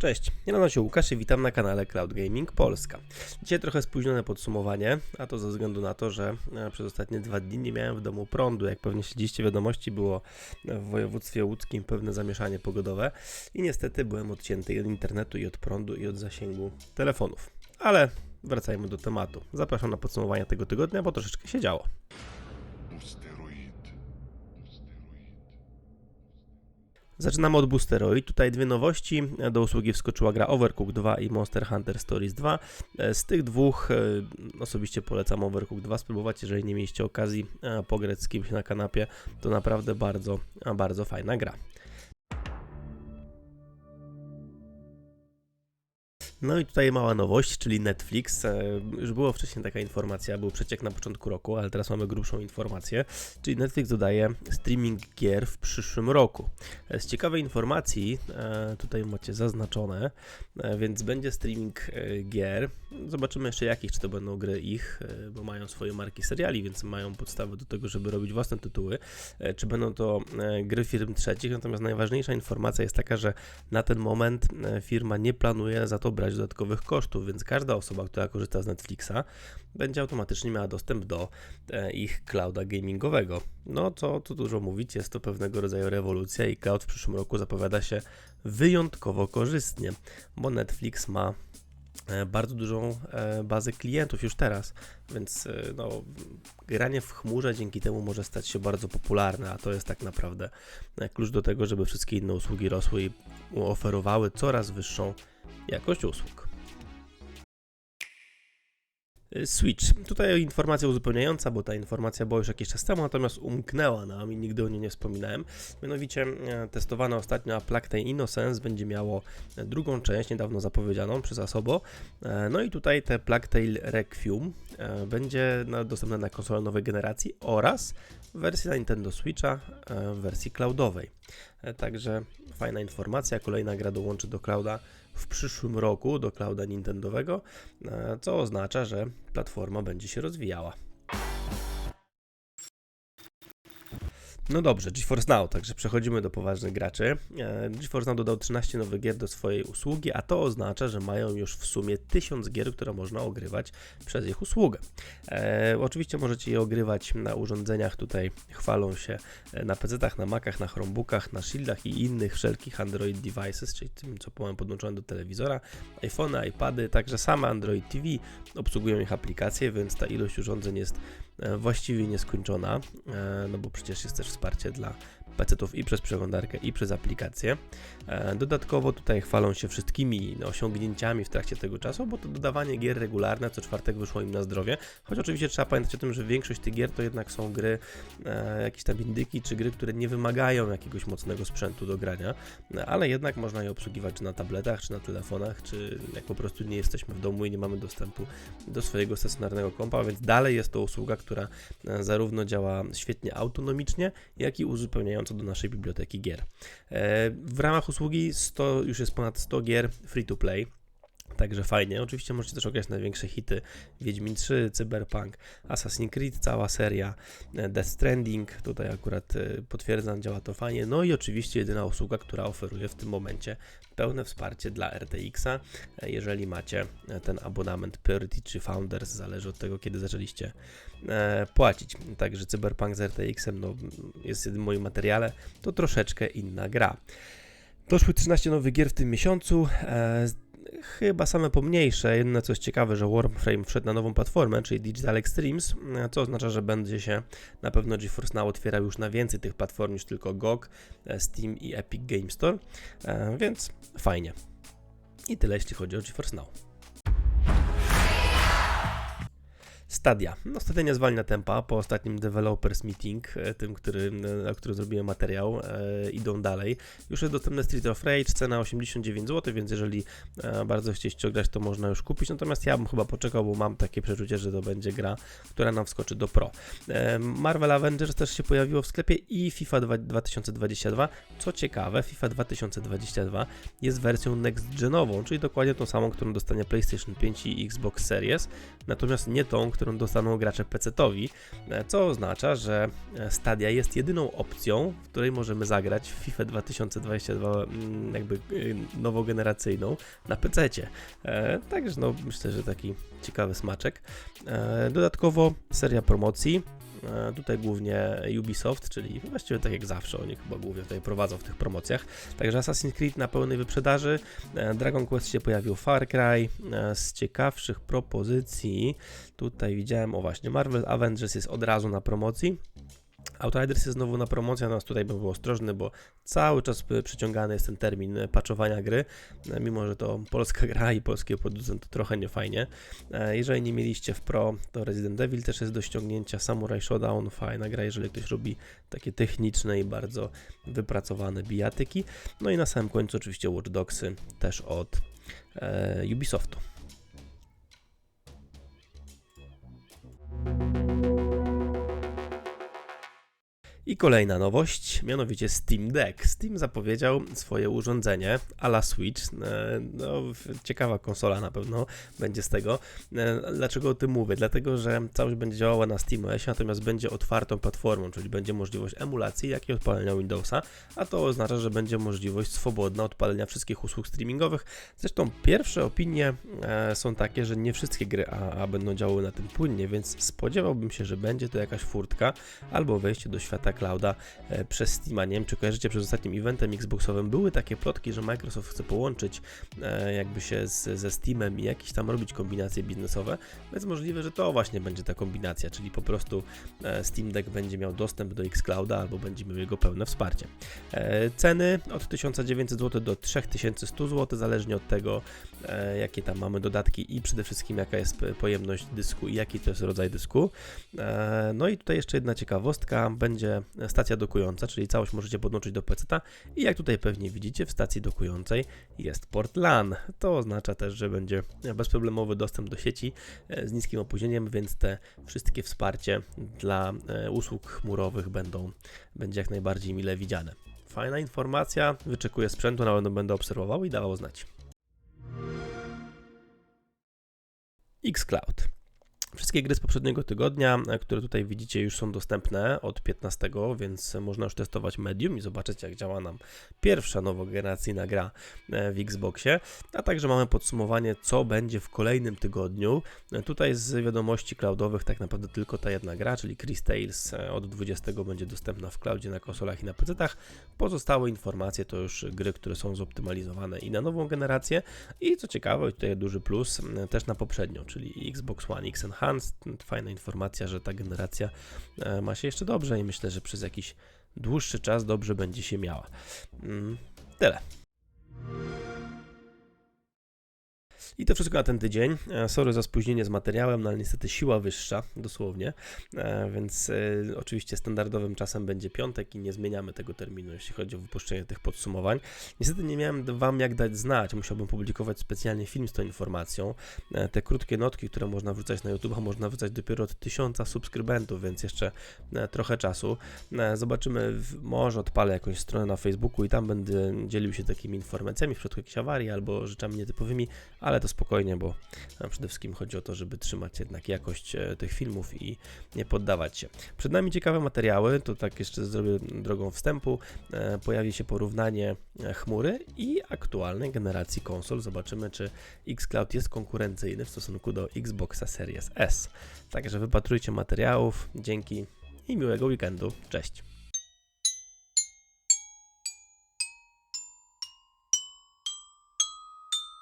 Cześć, ja nazywam się Łukasz i witam na kanale Cloud Gaming Polska. Dzisiaj trochę spóźnione podsumowanie, a to ze względu na to, że e, przez ostatnie dwa dni nie miałem w domu prądu. Jak pewnie śledziście wiadomości, było w województwie łódzkim pewne zamieszanie pogodowe i niestety byłem odcięty od internetu i od prądu i od zasięgu telefonów. Ale wracajmy do tematu. Zapraszam na podsumowanie tego tygodnia, bo troszeczkę się działo. Zaczynamy od Boosteroid. Tutaj dwie nowości. Do usługi wskoczyła gra Overcooked 2 i Monster Hunter Stories 2. E, Z tych dwóch e, osobiście polecam Overcooked 2 spróbować, jeżeli nie mieliście okazji e, pograć z kimś na kanapie. To naprawdę bardzo, bardzo fajna gra. No i tutaj mała nowość, czyli Netflix. E, Już było wcześniej taka informacja, był przeciek na początku roku, ale teraz mamy grubszą informację. Czyli Netflix dodaje streaming gier w przyszłym roku. E, Z ciekawej informacji, e, tutaj macie zaznaczone, więc będzie streaming gier. Zobaczymy jeszcze jakich, czy to będą gry ich, bo mają swoje marki seriali, więc mają podstawę do tego, żeby robić własne tytuły. Czy będą to gry firm trzecich, natomiast najważniejsza informacja jest taka, że na ten moment firma nie planuje za to brać dodatkowych kosztów, więc każda osoba, która korzysta z Netflixa, będzie automatycznie miała dostęp do e, ich clouda gamingowego. No co tu dużo mówić, jest to pewnego rodzaju rewolucja i cloud w przyszłym roku zapowiada się wyjątkowo korzystnie, bo Netflix ma e, bardzo dużą e, bazę klientów już teraz, więc no, granie w chmurze dzięki temu może stać się bardzo popularne, a to jest tak naprawdę klucz do tego, żeby wszystkie inne usługi rosły i oferowały coraz wyższą jakość usług. Y, Switch. Tutaj informacja uzupełniająca, bo ta informacja była już jakiś czas temu, natomiast umknęła nam i nigdy o niej nie wspominałem. Mianowicie e, testowane ostatnio Tale Innocence będzie miało e, drugą część, niedawno zapowiedzianą przez Asobo. E, No i tutaj te Plague Tale Requiem będzie dostępne na konsolę nowej generacji oraz wersja na Nintendo Switcha w wersji cloudowej. Także fajna informacja, kolejna gra dołączy do clouda w przyszłym roku, do clouda Nintendowego, e, co oznacza, że platforma będzie się rozwijała. No dobrze, GeForce Now, także przechodzimy do poważnych graczy. E, GeForce Now dodał 13 nowych gier do swojej usługi, a to oznacza, że mają już w sumie 1000 gier, które można ogrywać przez ich usługę. E, oczywiście możecie je ogrywać na urządzeniach, tutaj chwalą się e, na PC-tach, na Macach, na Chromebookach, na Shieldach i innych wszelkich Android devices, czyli tym, co mamy podłączone do telewizora, iPhone, iPady, także same Android TV obsługują ich aplikacje, więc ta ilość urządzeń jest właściwie nieskończona, e, no bo przecież jest też wsparcie dla PC-ów i przez przeglądarkę, i przez aplikację. E, Dodatkowo tutaj chwalą się wszystkimi osiągnięciami w trakcie tego czasu, bo to dodawanie gier regularne co czwartek wyszło im na zdrowie, choć oczywiście trzeba pamiętać o tym, że większość tych gier to jednak są gry, e, jakieś tam indyki, czy gry, które nie wymagają jakiegoś mocnego sprzętu do grania, e, ale jednak można je obsługiwać czy na tabletach, czy na telefonach, czy jak po prostu nie jesteśmy w domu i nie mamy dostępu do swojego stacjonarnego kompa, więc dalej jest to usługa, która zarówno działa świetnie autonomicznie, jak i uzupełniająco do naszej biblioteki gier. E, W ramach usługi 100, już jest ponad 100 gier free to play. Także fajnie. Oczywiście możecie też ograć największe hity Wiedźmin 3, Cyberpunk, Assassin's Creed, cała seria, e, Death Stranding. Tutaj akurat e, potwierdzam, działa to fajnie. No i oczywiście jedyna usługa, która oferuje w tym momencie pełne wsparcie dla RTX-a, e, jeżeli macie ten abonament Priority czy Founders, zależy od tego, kiedy zaczęliście płacić. Także Cyberpunk z RTX-em no, jest w moim materiale, to troszeczkę inna gra. Doszły 13 nowych gier w tym miesiącu. Chyba same pomniejsze. Jedyne co jest ciekawe, że Warframe wszedł na nową platformę, czyli Digital Extremes, co oznacza, że będzie się na pewno GeForce Now otwierał już na więcej tych platform niż tylko GOG, e, Steam i Epic Game Store, e, więc fajnie. I tyle jeśli chodzi o GeForce Now. Stadia. No Stadia nie zwalnia tempa po ostatnim Developers Meeting, e, tym, który, na który zrobiłem materiał, e, idą dalej. Już jest dostępny Street of Rage, cena 89 zł, więc jeżeli e, bardzo chcieliście ograć, to można już kupić, natomiast ja bym chyba poczekał, bo mam takie przeczucie, że to będzie gra, która nam wskoczy do Pro. E, Marvel Avengers też się pojawiło w sklepie i FIFA 2 2022. Co ciekawe, FIFA 2022 jest wersją next-genową, czyli dokładnie tą samą, którą dostanie PlayStation 5 i Xbox Series, natomiast nie tą, którą dostaną gracze PC-towi, e, co oznacza, że e, Stadia jest jedyną opcją, w której możemy zagrać w FIFA 2022 mm, jakby e, nowogeneracyjną na PC-cie. Także no, myślę, że taki ciekawy smaczek. Dodatkowo seria promocji. E, Tutaj głównie Ubisoft, czyli właściwie tak jak zawsze, oni chyba głównie tutaj prowadzą w tych promocjach. Także Assassin's Creed na pełnej wyprzedaży, e, Dragon Quest się pojawił Far Cry, e, z ciekawszych propozycji tutaj widziałem, o właśnie, Marvel Avengers jest od razu na promocji. Outriders jest znowu na promocji, natomiast tutaj bym był ostrożny, bo cały czas przyciągany jest ten termin patchowania gry, e, mimo że to polska gra i polski producent to trochę nie fajnie. E, Jeżeli nie mieliście w Pro, to Resident Evil też jest do ściągnięcia, Samurai Showdown, fajna gra, jeżeli ktoś robi takie techniczne i bardzo wypracowane bijatyki. No i na samym końcu oczywiście Watch Dogsy też od e, Ubisoftu. I kolejna nowość, mianowicie Steam Deck. Steam zapowiedział swoje urządzenie a la Switch. E, No, ciekawa konsola na pewno będzie z tego. E, Dlaczego o tym mówię? Dlatego, że całość będzie działała na SteamOSie, natomiast będzie otwartą platformą, czyli będzie możliwość emulacji, jak i odpalenia Windowsa, a to oznacza, że będzie możliwość swobodna odpalenia wszystkich usług streamingowych. Zresztą pierwsze opinie e, są takie, że nie wszystkie gry AA będą działały na tym płynnie, więc spodziewałbym się, że będzie to jakaś furtka albo wejście do świata clouda e, przez Steama. Nie wiem, czy kojarzycie, przed ostatnim eventem Xboxowym były takie plotki, że Microsoft chce połączyć e, jakby się z, ze Steamem i jakieś tam robić kombinacje biznesowe, więc możliwe, że to właśnie będzie ta kombinacja, czyli po prostu e, Steam Deck będzie miał dostęp do Xclouda albo będzie miał jego pełne wsparcie. Ceny od 1900 zł do 3100 zł, zależnie od tego, jakie tam mamy dodatki i przede wszystkim jaka jest pojemność dysku i jaki to jest rodzaj dysku. No i tutaj jeszcze jedna ciekawostka, będzie stacja dokująca, czyli całość możecie podłączyć do PC i jak tutaj pewnie widzicie, w stacji dokującej jest port LAN. To oznacza też, że będzie bezproblemowy dostęp do sieci e, z niskim opóźnieniem, więc te wszystkie wsparcie dla e, usług chmurowych będą, będzie jak najbardziej mile widziane. Fajna informacja, wyczekuję sprzętu, na pewno będę obserwował i dawał znać. xCloud. Wszystkie gry z poprzedniego tygodnia, e, które tutaj widzicie, już są dostępne od 15, więc można już testować Medium i zobaczyć, jak działa nam pierwsza nowogeneracyjna gra e, w Xboxie. A także mamy podsumowanie, co będzie w kolejnym tygodniu. E, Tutaj z wiadomości cloudowych tak naprawdę tylko ta jedna gra, czyli Chris Tales od 20 będzie dostępna w cloudzie na konsolach i na PC-tach. Pozostałe informacje to już gry, które są zoptymalizowane i na nową generację. I co ciekawe, tutaj duży plus, też na poprzednią, czyli Xbox One X Enhanced. Fajna informacja, że ta generacja e, ma się jeszcze dobrze i myślę, że przez jakiś dłuższy czas dobrze będzie się miała. Mm, Tyle. I to wszystko na ten tydzień. E, Sorry za spóźnienie z materiałem, no ale niestety siła wyższa, dosłownie. E, Więc e, oczywiście standardowym czasem będzie piątek i nie zmieniamy tego terminu, jeśli chodzi o wypuszczenie tych podsumowań. Niestety nie miałem Wam jak dać znać, musiałbym publikować specjalnie film z tą informacją. Te krótkie notki, które można wrzucać na YouTube, można wrzucać dopiero od 1000 subskrybentów, więc jeszcze trochę czasu. Zobaczymy, może odpalę jakąś stronę na Facebooku i tam będę dzielił się takimi informacjami w przypadku jakiejś awarii albo rzeczami nietypowymi, ale to spokojnie, bo przede wszystkim chodzi o to, żeby trzymać jednak jakość e, tych filmów i nie poddawać się. Przed nami ciekawe materiały, to tak jeszcze zrobię drogą wstępu. E, Pojawi się porównanie e, chmury i aktualnej generacji konsol. Zobaczymy, czy xCloud jest konkurencyjny w stosunku do Xboxa Series S. Także wypatrujcie materiałów. Dzięki i miłego weekendu. Cześć.